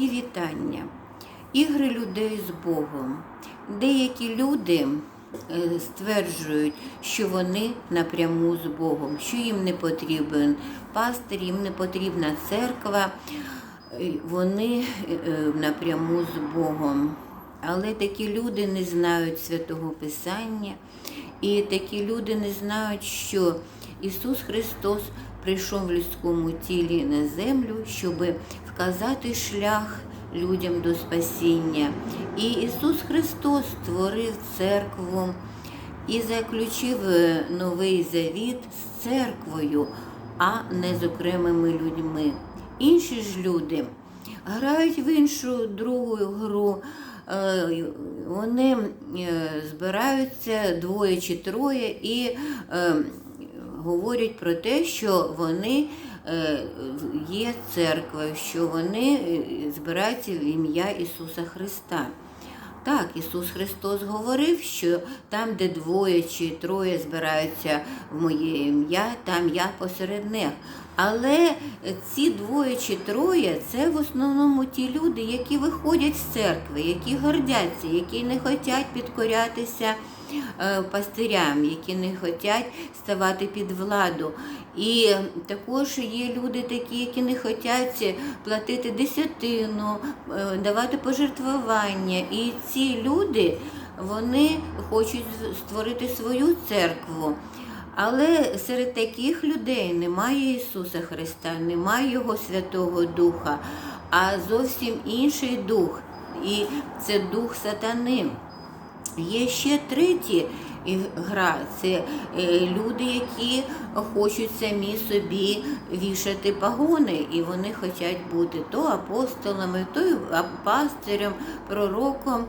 І вітання. Ігри людей з Богом. Деякі люди е, стверджують, що вони напряму з Богом, що їм не потрібен пастир, їм не потрібна церква, е, вони е, напряму з Богом. Але такі люди не знають святого Писання, і такі люди не знають, що Ісус Христос прийшов в людському тілі на землю, щоб вказати шлях людям до спасіння. І Ісус Христос створив церкву і заключив е, новий завіт з церквою, а не з окремими людьми. Інші ж люди грають в іншу другу гру. Е, Вони е, збираються двоє чи троє і говорять про те, що вони є церквою, що вони е, збираються в ім'я Ісуса Христа. Так, Ісус Христос говорив, що там, де двоє чи троє збираються в моє ім'я, там я посеред них. Але ці двоє чи троє це в основному ті люди, які виходять з церкви, які гордяться, які не хочуть підкорятися е, пастирям, які не хочуть ставати під владу. І також є люди такі, які не хочуть платити десятину, е, давати пожертвування. І ці люди вони хочуть створити свою церкву. Але серед таких людей немає Ісуса Христа, немає Його Святого Духа, а зовсім інший дух. І це дух сатани. Є ще третя гра. Це е, люди, які хочуть самі собі вішати пагони, і вони хочуть бути то апостолами, то пастирем, пророком.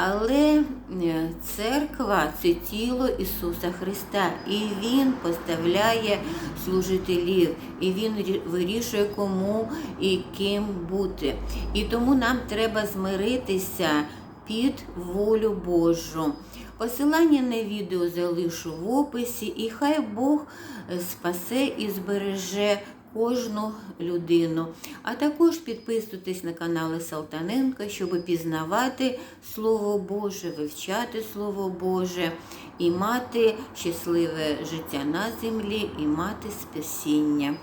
Але е, церква це тіло Ісуса Христа, і Він поставляє служителів, і Він рі- вирішує, кому і ким бути. І тому нам треба змиритися під волю Божу. Посилання на відео залишу в описі, і хай Бог спасе і збереже кожну людину. А також підписуйтесь на канали Салтаненка, щоб пізнавати Слово Боже, вивчати Слово Боже і мати щасливе життя на землі, і мати спасіння.